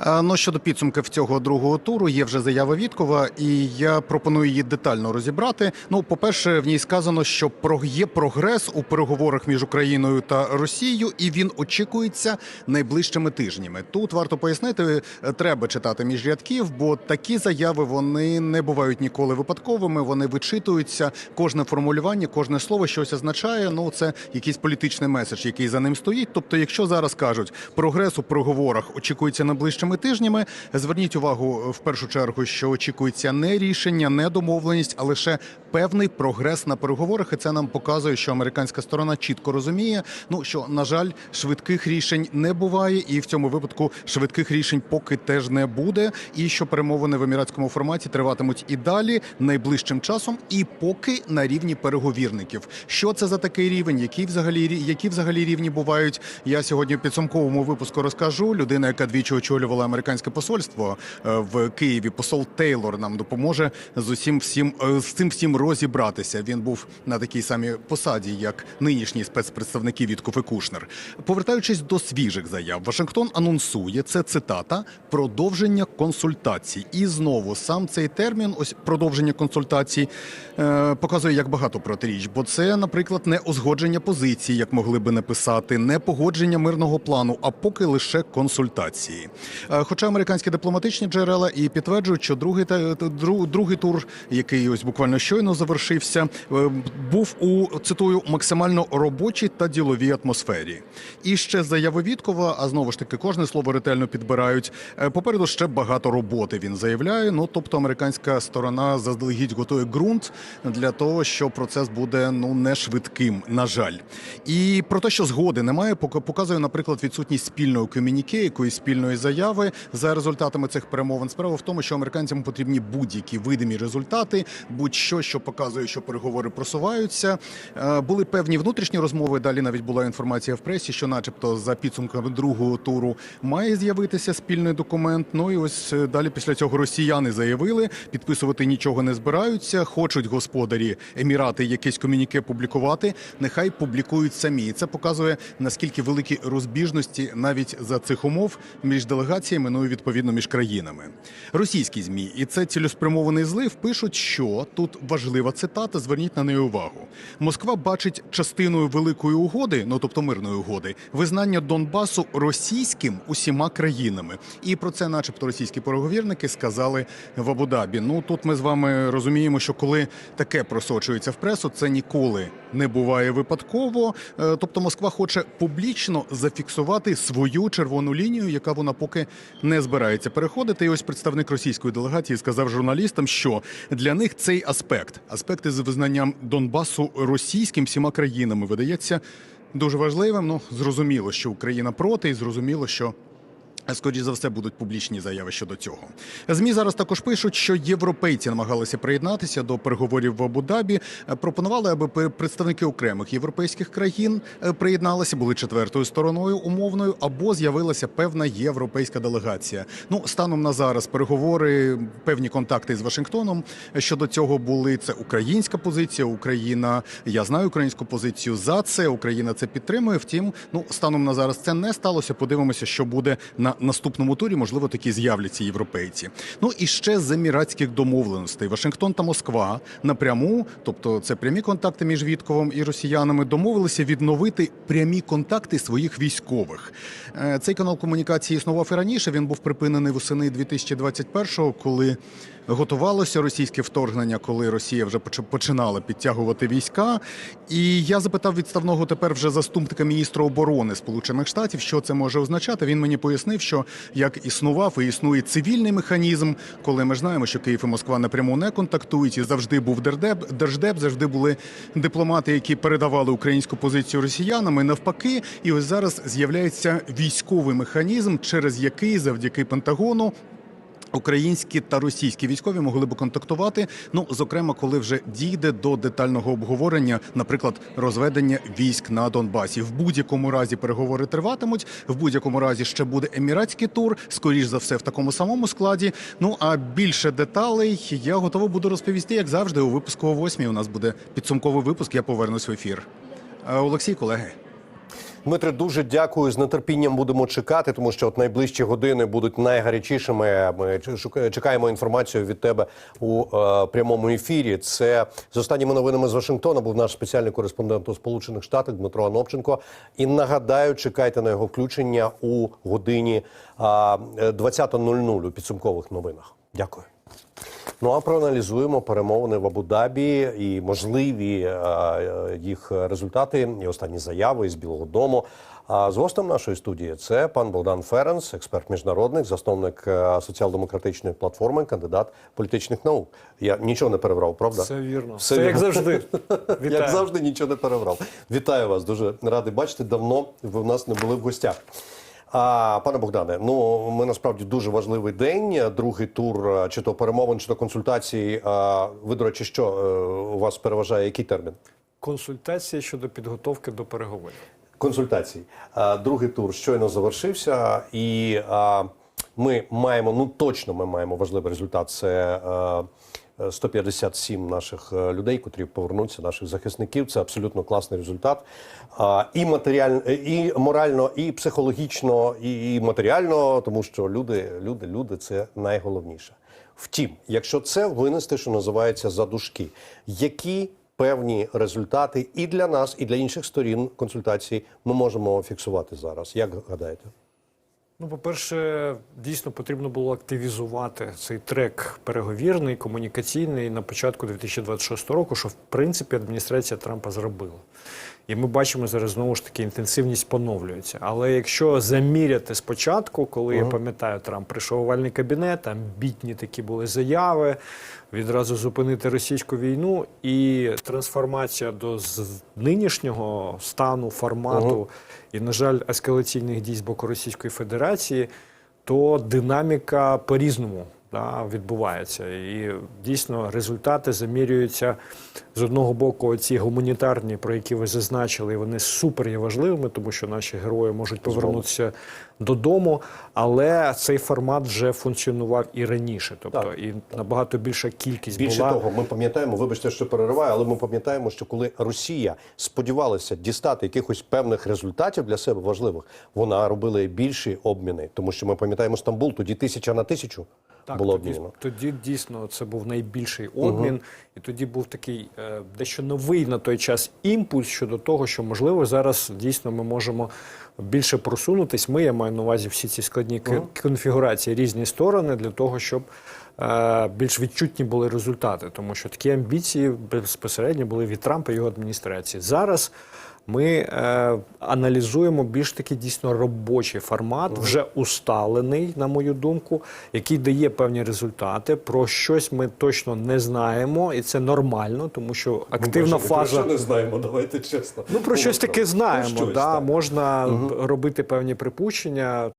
Е, Ну щодо підсумків цього другого туру, є вже заява Віткова, і я пропоную її детально розібрати. Ну, по-перше, в ній сказано, що є прогрес у переговорах між Україною та Росією, і він очікується найближчими тижнями. Тут варто пояснити, е, треба читати між рядків, бо такі заяви вони не бувають ніколи випадковими. Вони вичитуються. Кожне формулювання, кожне слово щось означає. Ну це якийсь політичний меседж, який за ним стоїть. Тобто, якщо зараз кажуть, прогрес у переговорах очікується найближчими тижнями. Зверніть увагу в першу чергу, що очікується не рішення, не домовленість, а лише певний прогрес на переговорах. І це нам показує, що американська сторона чітко розуміє. Ну що на жаль, швидких рішень не буває, і в цьому випадку швидких рішень поки теж не буде. І що перемовини в еміратському форматі триватимуть і далі найближчим часом, і поки на рівні переговірників. Що це за такий рівень? Які взагалі які взагалі рівні бувають? Я сьогодні в підсумковому випуску розкажу. Людина, яка двічі очолювала американське посольство е, в Києві, посол Тейлор нам допоможе з усім всім е, з цим всім розібратися. Він був на такій самій посаді, як нинішній спецпредставники Вітков і Кушнер. Повертаючись до свіжих заяв, Вашингтон анонсує це цитата продовження консультацій. І знову сам цей термін, ось продовження консультацій, е, показує як багато протиріч. Бо це, наприклад, не узгодження позицій, як могли би написати, не погодження мирного плану, а поки лише консультації. Е, Хоча американські дипломатичні джерела і підтверджують, що другий та дру- другий тур, який ось буквально щойно завершився, е, був у цитую максимально робочій та діловій атмосфері. І ще заяви Віткова, а знову ж таки, кожне слово ретельно підбирають. Е, Попереду ще багато роботи. Він заявляє. Ну тобто, американська сторона заздалегідь готує ґрунт для того, що процес буде ну не швидким, на жаль. І про те, що згоди немає, показує, наприклад, відсутність спільної комюніке, якоїсь спільної заяви за результатами цих перемовин. Справа в тому, що американцям потрібні будь-які видимі результати, будь-що, що показує, що переговори просуваються. Е, Були певні внутрішні розмови. Далі навіть була інформація в пресі, що, начебто, за підсумками другого туру має з'явитися спільний документ. Ну і ось е, далі після цього росіяни заявили, підписувати нічого не збираються. Хочуть господарі Емірати якесь комюніке публікувати. Нехай публікують самі. Це показує наскільки великі розбіжності навіть за цих умов між делегаціями, ну і відповідно між країнами. Російські змі, і це цілеспрямований злив. Пишуть, що тут важлива цитата. Зверніть на неї увагу. Москва бачить частиною великої угоди, ну тобто мирної угоди, визнання Донбасу російським усіма країнами. І про це, начебто, російські переговірники сказали в Абу-Дабі. Ну тут ми з вами розуміємо, що коли таке просочується в пресу, це ніколи не буває випадково. Е, Тобто Москва хоче публічно зафіксувати свою червону лінію, яка вона поки не збирається переходити. І ось представник російської делегації сказав журналістам, що для них цей аспект, аспекти з визнанням Донбасу російським всіма країнами, видається дуже важливим. Ну зрозуміло, що Україна проти, і зрозуміло, що. Скоріше за все будуть публічні заяви щодо цього. Змі зараз також пишуть, що європейці намагалися приєднатися до переговорів в Абу-Дабі. Е, Пропонували, аби представники окремих європейських країн е, приєдналися, були четвертою стороною умовною, або з'явилася певна європейська делегація. Ну станом на зараз переговори, певні контакти з Вашингтоном щодо цього були. Це українська позиція. Україна, я знаю українську позицію за це. Україна це підтримує. Втім, ну станом на зараз це не сталося. Подивимося, що буде на наступному турі. Можливо, такі з'являться європейці. Ну і ще з еміратських домовленостей. Вашингтон та Москва напряму, тобто це прямі контакти між Вітковим і росіянами, домовилися відновити прямі контакти своїх військових. Е, Цей канал комунікації існував і раніше. Він був припинений восени 2021-го, коли готувалося російське вторгнення, коли Росія вже починала підтягувати війська. І я запитав відставного тепер вже заступника міністра оборони Сполучених Штатів, що це може означати. Він мені пояснив, що як існував і існує цивільний механізм, коли ми знаємо, що Київ і Москва напряму не контактують, і завжди був держдеп, держдеп, завжди були дипломати, які передавали українську позицію росіянам. І навпаки, і ось зараз з'являється військовий механізм, через який завдяки Пентагону Українські та російські військові могли б контактувати. Ну зокрема, коли вже дійде до детального обговорення, наприклад, розведення військ на Донбасі. В будь-якому разі переговори триватимуть. В будь-якому разі ще буде еміратський тур. скоріш за все, в такому самому складі. Ну а більше деталей я готовий буду розповісти, як завжди. У випуску о восьмій у нас буде підсумковий випуск. Я повернусь в ефір. Е, Олексій, колеги. Дмитре, дуже дякую. З нетерпінням будемо чекати, тому що от найближчі години будуть найгарячішими. Ми чекаємо інформацію від тебе у е, прямому ефірі. Це з останніми новинами з Вашингтона був наш спеціальний кореспондент у Сполучених Штатах Дмитро Анопченко. І нагадаю, чекайте на його включення у годині е, 20.00 у підсумкових новинах. Дякую. Ну а проаналізуємо перемовини в Абу-Дабі і можливі е, їх результати і останні заяви із Білого Дому. А з гостем нашої студії це пан Богдан Ференс, експерт міжнародник, засновник е, соціал-демократичної платформи, кандидат політичних наук. Я нічого не переврав, правда? Все вірно. Все Все, як завжди. Вітаю. Як завжди, нічого не переврав. Вітаю вас. Дуже радий бачити. Давно ви в нас не були в гостях. А, пане Богдане, ну ми насправді дуже важливий день. Другий тур, чи то перемовин, чи то консультацій. А, ви, до речі, що е, у вас переважає який термін? Консультації щодо підготовки до переговорів. Консультацій. А, Другий тур щойно завершився, і а, ми маємо, ну точно ми маємо важливий результат. Це а, 157 наших е, людей, котрі повернуться, наших захисників. Це абсолютно класний результат. І матеріально, і морально, і психологічно, і, матеріально, тому що люди, люди, люди це найголовніше. Втім, якщо це винести, що називається за дужки, які певні результати і для нас, і для інших сторін консультацій ми можемо фіксувати зараз. Як гадаєте? Ну, по-перше, дійсно потрібно було активізувати цей трек переговірний, комунікаційний на початку 2026 року, що в принципі адміністрація Трампа зробила. І ми бачимо зараз знову ж таки інтенсивність поновлюється. Але якщо заміряти спочатку, коли я пам'ятаю, Трамп прийшов у овальний кабінет, там бітні такі були заяви, відразу зупинити російську війну і трансформація до нинішнього стану, формату і, на жаль, ескалаційних дій з боку Російської Федерації, то динаміка по-різному да, відбувається. І дійсно результати замірюються з одного боку, ці гуманітарні, про які ви зазначили, вони супер є важливими, тому що наші герої можуть повернутися додому. Але цей формат вже функціонував і раніше, тобто Так. і набагато більша кількість Більше була. того, ми пам'ятаємо, вибачте, що перериваю, але ми пам'ятаємо, що коли Росія сподівалася дістати якихось певних результатів для себе важливих, вона робила більші обміни, тому що ми пам'ятаємо Стамбул, тоді тисяча на тисячу було тоді, обмінено. тоді дійсно це був найбільший обмін, і тоді був такий е, дещо новий на той час імпульс щодо того, що можливо зараз дійсно ми можемо більше просунутись. Ми я маю на увазі всі ці складні ки- конфігурації, різні сторони для того, щоб. е, Більш відчутні були результати, тому що такі амбіції безпосередньо були від Трампа і його адміністрації. Зараз ми е, аналізуємо більш таки дійсно робочий формат, вже усталений, на мою думку, який дає певні результати. Про щось ми точно не знаємо, і це нормально, тому що активна фаза. не знаємо, давайте чесно. Ну про щось таке знаємо. щось, да, так. можна робити певні припущення.